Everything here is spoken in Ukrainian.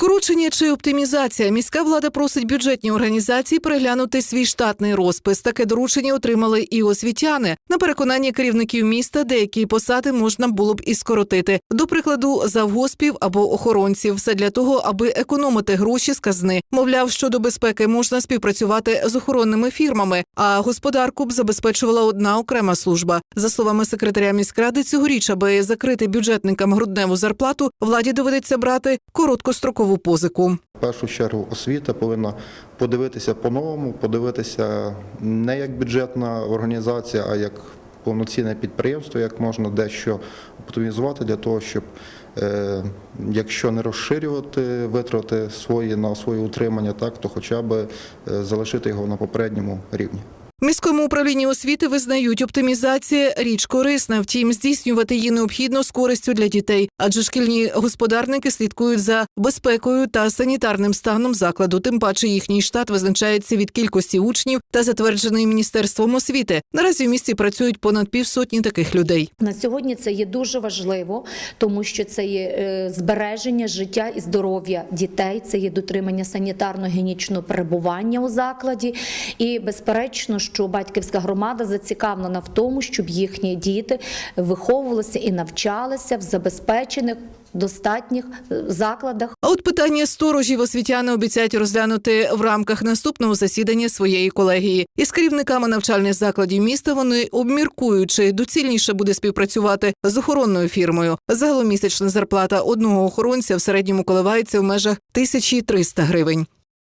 Скорочення чи оптимізація. Міська влада просить бюджетні організації переглянути свій штатний розпис. Таке доручення отримали і освітяни. На переконання керівників міста деякі посади можна було б і скоротити. До прикладу, завгоспів або охоронців. Все для того, аби економити гроші з казни. Мовляв, щодо безпеки можна співпрацювати з охоронними фірмами, а господарку б забезпечувала одна окрема служба. За словами секретаря міськради, цьогоріч, аби закрити бюджетникам грудневу зарплату, владі доведеться брати короткострокову позику. В першу чергу освіта повинна подивитися по-новому, подивитися не як бюджетна організація, а як повноцінне підприємство, як можна дещо оптимізувати для того, щоб е, якщо не розширювати витрати свої на своє утримання, так то хоча б е, залишити його на попередньому рівні. Міському управлінні освіти визнають, оптимізація річ корисна. Втім, здійснювати її необхідно з користю для дітей, адже шкільні господарники слідкують за безпекою та санітарним станом закладу. Тим паче їхній штат визначається від кількості учнів та затверджений міністерством освіти. Наразі в місті працюють понад півсотні таких людей. На сьогодні це є дуже важливо, тому що це є е, збереження життя і здоров'я дітей, це є дотримання санітарно-гігієнічного перебування у закладі. І безперечно, що батьківська громада зацікавлена в тому, щоб їхні діти виховувалися і навчалися в забезпечених достатніх е, закладах. А от питання сторожів освітяни обіцяють розглянути в рамках наступного засідання своєї колегії. Із керівниками навчальних закладів міста вони обміркують, чи доцільніше буде співпрацювати з охоронною фірмою. Загалом місячна зарплата одного охоронця в середньому коливається в межах 1300 гривень.